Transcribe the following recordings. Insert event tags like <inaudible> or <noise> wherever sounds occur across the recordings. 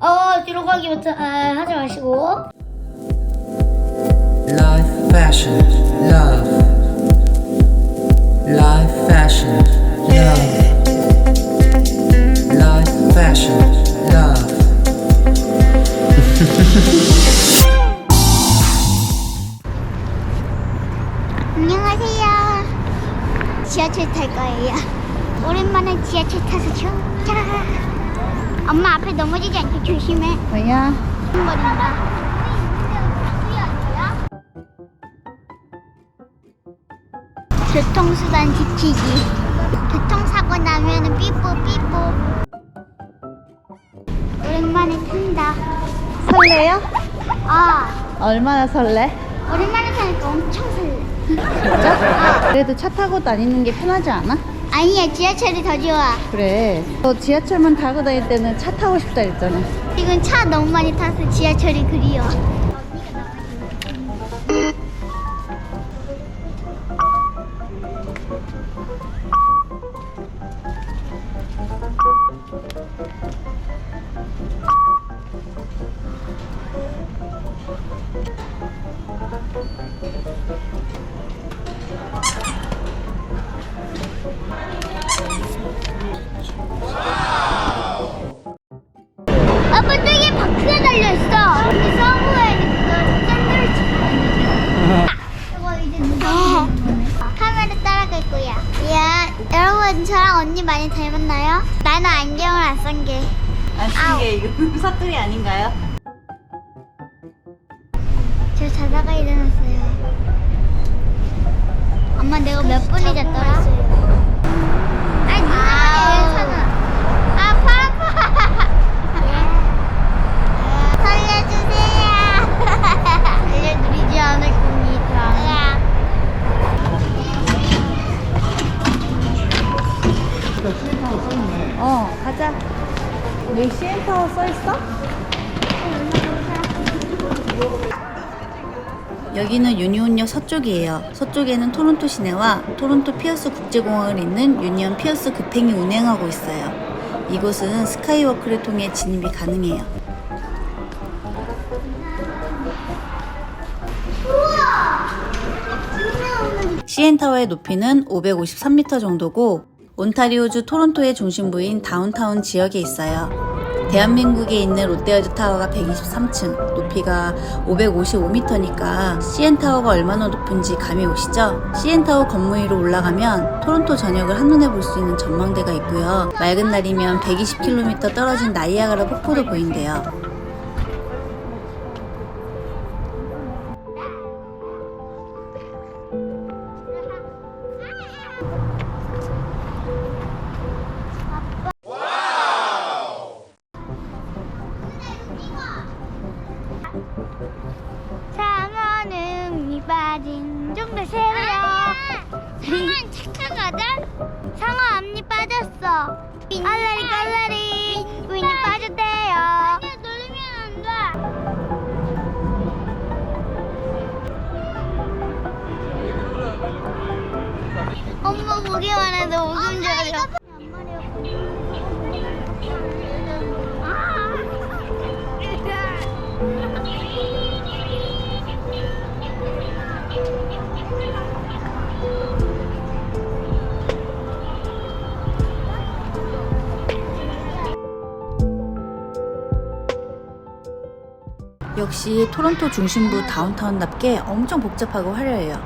어 뒤로 가기부터 아, 하지 마시고 Life, fashion, love. Life, fashion, love. Life, fashion, love. 안녕하세요. 지하철 탈 거예요. 오랜만에 지하철 타서 좋다. 엄마 앞에 넘어지지 않게 조심해. 뭐야? 버린다. 교통수단 지키기. 교통사고 나면은 삐뽀 삐뽀. 오랜만에 탄다. 설레요? 아, 얼마나 설레? 오랜만에 타니까 엄청 설레. 진짜? 그래도 차 타고 다니는 게 편하지 않아? 아니야, 지하철이 더 좋아. 그래 너 지하철만 타고 다닐 때는 차 타고 싶다 했잖아 지금 차 너무 많이 타서 지하철이 그리워. 언니 많이 닮았나요? 나는 안경을 안 쓴 게. 아우. 안쓴게 이거 <laughs> 사투리 아닌가요? 저 자다가 일어났어요. 엄마 내가 몇 분이 잤더라? 여기 CN타워 써있어? 여기는 유니온역 서쪽이에요. 서쪽에는 토론토 시내와 토론토 피어스 국제공항을 잇는 유니온 피어스 급행이 운행하고 있어요. 이곳은 스카이워크를 통해 진입이 가능해요. CN타워의 높이는 553m 정도고 온타리오주 토론토의 중심부인 다운타운 지역에 있어요. 대한민국에 있는 롯데월드 타워가 123층, 높이가 555m니까 CN타워가 얼마나 높은지 감이 오시죠? CN타워 건물 위로 올라가면 토론토 전역을 한눈에 볼 수 있는 전망대가 있고요. 맑은 날이면 120km 떨어진 나이아가라 폭포도 보인대요. 상어는 착하거든? 상어 앞니 빠졌어. 알라 역시 토론토 중심부 다운타운답게 엄청 복잡하고 화려해요.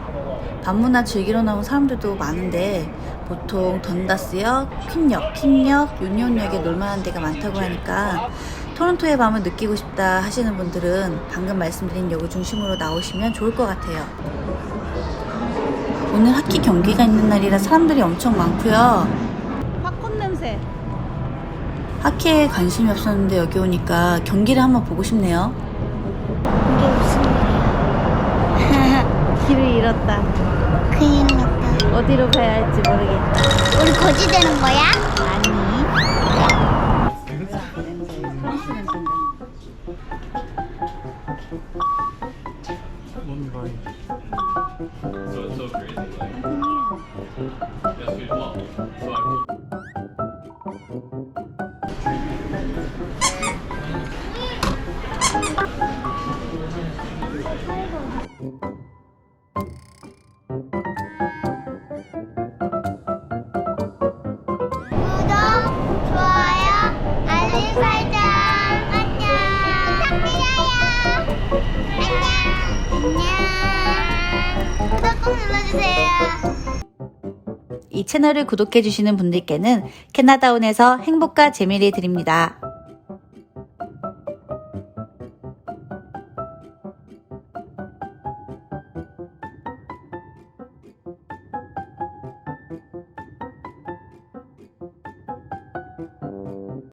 밤문화 즐기러 나온 사람들도 많은데 보통 던다스역, 퀸역, 킹역, 유니온역에 놀만한 데가 많다고 하니까 토론토의 밤을 느끼고 싶다 하시는 분들은 방금 말씀드린 역을 중심으로 나오시면 좋을 것 같아요. 오늘 하키 경기가 있는 날이라 사람들이 엄청 많고요. 팝콘 냄새. 하키에 관심이 없었는데 여기 오니까 경기를 한번 보고 싶네요. 이게 무슨 일이야? <laughs> 길을 잃었다. 큰일 났다. 어디로 가야 할지 모르겠다. 우리 거지 되는 거야? 아니. So it's so crazy. Like, 주세요. 이 채널을 구독해주시는 분들께는 캐나다온에서 행복과 재미를 드립니다.